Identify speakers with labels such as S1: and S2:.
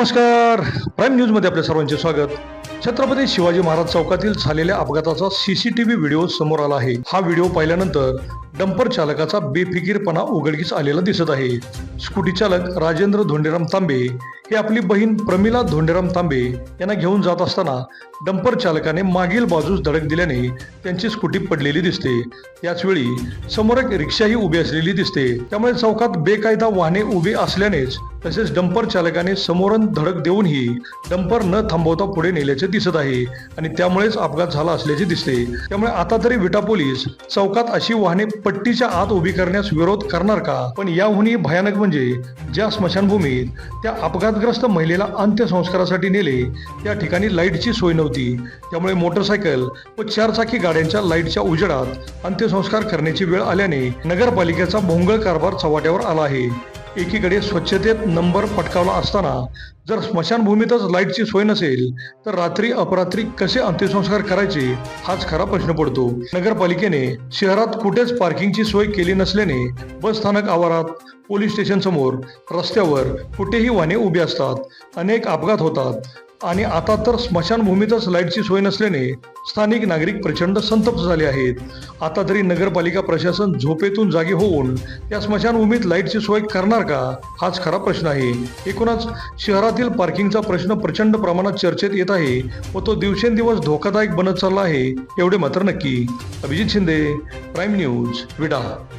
S1: नमस्कार. प्राईम न्यूजमध्ये आपल्या सर्वांचे स्वागत. छत्रपती शिवाजी महाराज चौकातील झालेल्या अपघाताचा सीसीटीव्ही व्हिडिओ समोर आला आहे. हा व्हिडिओ पाहिल्यानंतर डंपर चालकाचा बेफिकीरपणा उघडकीस आलेला दिसत आहे. स्कूटी चालक राजेंद्र धोंडेराम तांबे हे आपली बहीण प्रमिला धोंडेराम तांबे यांना घेऊन जात असताना डंपर चालकाने मागील बाजूस धडक दिल्याने त्यांची स्कूटी पडलेली दिसते. याचवेळी समोर एक रिक्षाही उभी असलेली दिसते. त्यामुळे चौकात बेकायदा वाहने उभी असल्यानेच तसेच डंपर चालकाने समोरून धडक देऊनही डंपर न थांबवता पुढे नेल्याचे दिसत आहे आणि त्यामुळेच अपघात झाला असल्याचे दिसते. त्यामुळे आता तरी विटा पोलीस चौकात अशी वाहने पट्टीच्या आत उभी करण्यास विरोध करणार का? पण याहूनही भयानक म्हणजे ज्या स्मशानभूमीत त्या अपघातग्रस्त महिलेला अंत्यसंस्कारासाठी नेले त्या ठिकाणी लाईटची सोय नव्हती. त्यामुळे मोटरसायकल व चारचाकी गाड्यांच्या लाईटच्या उजेडात अंत्यसंस्कार करण्याची वेळ आल्याने नगरपालिकेचा भोंगळ कारभार चव्हाट्यावर आला आहे. एकीकडे स्वच्छतेत नंबर पटकावला असताना जर स्मशानभूमीतच लाईटची सोय नसेल तर रात्री अपरात्री कसे अंत्यसंस्कार करायचे हाच खरा प्रश्न पडतो. नगरपालिकेने शहरात कुठेच पार्किंगची सोय केली नसल्याने बस स्थानक आवारात पोलीस स्टेशन समोर रस्त्यावर कुठेही वाहने उभी असतात अनेक अपघात होतात. आणि आता तर स्मशानभूमीतच लाईटची सोय नसल्याने स्थानिक नागरिक प्रचंड संतप्त झाले आहेत. आता तरी नगरपालिका प्रशासन झोपेतून जागे होऊन या स्मशानभूमीत लाईटची सोय करणार का? हाच खरा प्रश्न आहे. एकूणच शहरातील पार्किंगचा प्रश्न प्रचंड प्रमाणात चर्चेत येत आहे व तो दिवसेंदिवस धोकादायक बनत चालला आहे एवढे मात्र नक्की. अभिजित शिंदे प्राईम न्यूज विडा.